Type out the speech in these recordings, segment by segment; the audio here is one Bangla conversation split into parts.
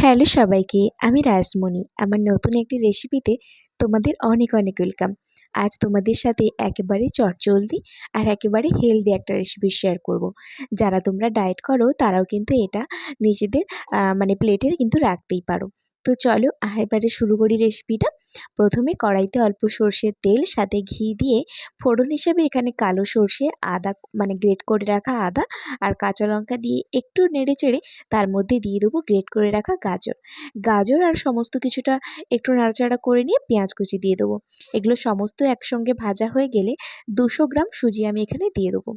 হ্যালো সবাইকে, আমি রাজমণি। আমার নতুন একটি রেসিপিতে তোমাদের অনেক অনেক ওয়েলকাম আজ তোমাদের সাথে একেবারে চটচলদি আর একেবারে হেলদি একটা রেসিপি শেয়ার করব। যারা তোমরা ডায়েট করো, তারাও কিন্তু এটা নিজেদের মানে প্লেটে কিন্তু রাখতেই পারো। তো চলো এবারে শুরু করি রেসিপিটা প্রথমে কড়াইতে অল্প সর্ষের তেল, সাথে ঘি দিয়ে ফোড়ন হিসেবে এখানে কালো সর্ষে, আদা মানে গ্রেট করে রাখা আদা আর কাঁচা লঙ্কা দিয়ে একটু নেড়ে চেড়ে তার মধ্যে দিয়ে দেবো গ্রেট করে রাখা গাজর। গাজর আর সমস্ত কিছুটা একটু নাড়াচাড়া করে নিয়ে পেঁয়াজ কুচি দিয়ে দেবো। এগুলো সমস্ত একসঙ্গে ভাজা হয়ে গেলে দুশো গ্রাম সুজি আমি এখানে দিয়ে দেবো।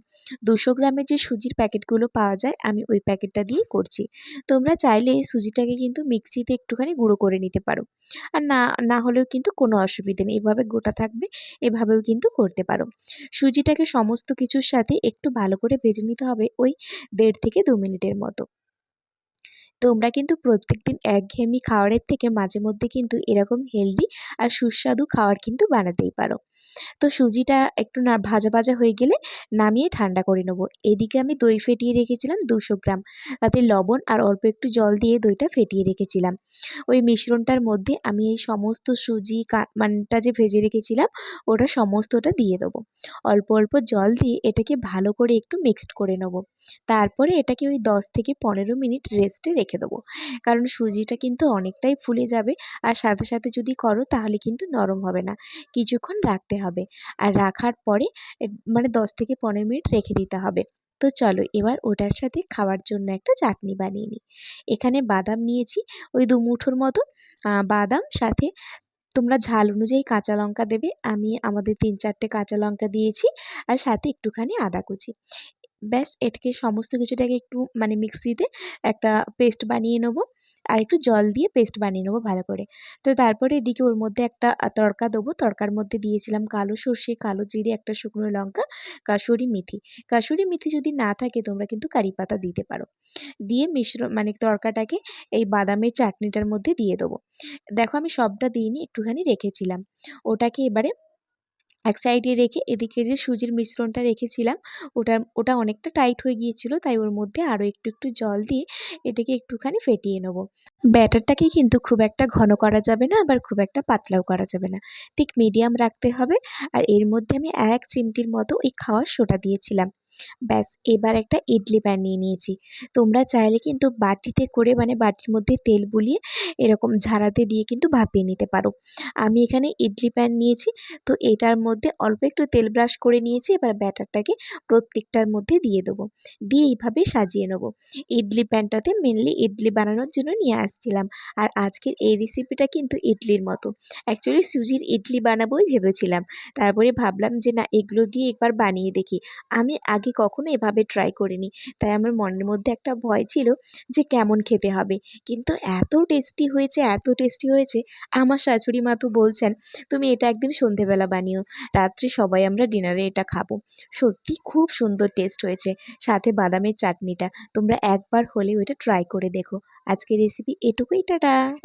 দুশো গ্রামের যে সুজির প্যাকেটগুলো পাওয়া যায়, আমি ওই প্যাকেটটা দিয়ে করছি। তোমরা চাইলে সুজিটাকে কিন্তু মিক্সিতে একটুখানি গুঁড়ো করে নিতে পারো। আর না না হলেও কিন্তু কোনো অসুবিধে নেই। এভাবে গোটা থাকবে, এভাবেও কিন্তু করতে পারো। সুজিটাকে সমস্ত কিছুর সাথে একটু ভালো করে ভেজে নিতে হবে ওই দেড় থেকে দু মিনিটের মতো। তোমরা কিন্তু প্রত্যেক দিন একঘেয়েমি খাওয়ারের থেকে মাঝে মধ্যে কিন্তু এরকম হেলদি আর সুস্বাদু খাবার কিন্তু বানাতেই পারো। তো সুজিটা একটু না ভাজা ভাজা হয়ে গেলে নামিয়ে ঠান্ডা করে নেব। এদিকে আমি দই ফেটিয়ে রেখেছিলাম দুশো গ্রাম। তাতে লবণ আর অল্প একটু জল দিয়ে দইটা ফেটিয়ে রেখেছিলাম। ওই মিশ্রণটার মধ্যে আমি এই সমস্ত সুজি মানটা যে ভেজে রেখেছিলাম, ওটা সমস্তটা দিয়ে দেবো। অল্প অল্প জল দিয়ে এটাকে ভালো করে একটু মিক্সড করে নেব। তারপরে এটাকে ওই দশ থেকে পনেরো মিনিট রেস্টে রেখে দেবো। কারণ সুজিটা কিন্তু অনেকটাই ফুলে যাবে আর সাথে সাথে যদি করো তাহলে কিন্তু নরম হবে না। কিছুক্ষণ রাখতে হবে আর রাখার পরে মানে দশ থেকে পনেরো মিনিট রেখে দিতে হবে। তো চলো এবার ওটার সাথে খাওয়ার জন্য একটা চাটনি বানিয়ে নিই। এখানে বাদাম নিয়েছি, ওই দু মুঠোর মতো। বাদাম সাথে তোমরা ঝাল অনুযায়ী কাঁচা লঙ্কা দেবে। আমি আমাদের তিন চারটে কাঁচা লঙ্কা দিয়েছি আর সাথে একটুখানি আদা কুচি। ব্যাস এটাকে সমস্ত কিছুটাকে একটু মানে মিক্সিতে একটা পেস্ট বানিয়ে নেব। আর একটু জল দিয়ে পেস্ট বানিয়ে নেব ভালো করে। তো তারপরে এদিকে ওর মধ্যে একটা তড়কা দেবো। তড়কার মধ্যে দিয়েছিলাম কালো সর্ষে, কালো জিরে, একটা শুকনো লঙ্কা, কাসুরি মেথি। কাসুরি মেথি যদি না থাকে তোমরা কিন্তু কারি পাতা দিতে পারো। দিয়ে মিশ্র মানে তড়কাটাকে এই বাদামের চাটনিটার মধ্যে দিয়ে দেবো। দেখো আমি সবটা দিইনি, একটুখানি রেখেছিলাম। ওটাকে এবারে এক সাইডে রেখে এদিকে যে সুজির মিশ্রণটা রেখেছিলাম, ওটার, ওটা অনেকটা টাইট হয়ে গিয়েছিল, তাই ওর মধ্যে আরও একটু একটু জল দিয়ে এটাকে একটুখানি ফেটিয়ে নেব। ব্যাটারটাকে কিন্তু খুব একটা ঘন করা যাবে না, আবার খুব একটা পাতলাও করা যাবে না। ঠিক মিডিয়াম রাখতে হবে, আর এর মধ্যে আমি এক চিমটির মতো ওই খাওয়ার সোটা দিয়েছিলাম। ব্যাস, এবার একটা ইডলি প্যান নিয়ে নিয়েছি। তোমরা চাইলে কিন্তু বাটিতে করে মানে বাটির মধ্যে তেল বুলিয়ে এরকম ঝাড়াতে দিয়ে কিন্তু ভাপিয়ে নিতে পারো। আমি এখানে ইডলি প্যান নিয়েছি, তো এটার মধ্যে অল্প একটু তেল ব্রাশ করে নিয়েছি, এবার ব্যাটারটাকে প্রত্যেকটার মধ্যে দিয়ে দেবো। দিয়ে এইভাবে সাজিয়ে নেব। ইডলি প্যানটাতে মেনলি ইডলি বানানোর জন্য নিয়ে আসছিলাম। আর আজকের এই রেসিপিটা কিন্তু ইডলির মতো। অ্যাকচুয়ালি সুজির ইডলি বানাবোই ভেবেছিলাম। তারপরে ভাবলাম যে না, এগুলো দিয়ে একবার বানিয়ে দেখি। আমি আগে কখনো এভাবে ট্রাই করিনি। তাই আমার মনের মধ্যে একটা ভয় ছিল যে কেমন খেতে হবে। কিন্তু এত টেস্টি হয়েছে, এত টেস্টি হয়েছে, আমার শাশুড়ি মা তো বলছেন, তুমি এটা একদিন সন্ধেবেলা বানিও, রাত্রে সবাই আমরা ডিনারে এটা খাব। সত্যি খুব সুন্দর টেস্ট হয়েছে। সাথে বাদামের চাটনিটা, তোমরা একবার হলেও এটা ট্রাই করে দেখো। আজকের রেসিপি এটুকুই, টাটা!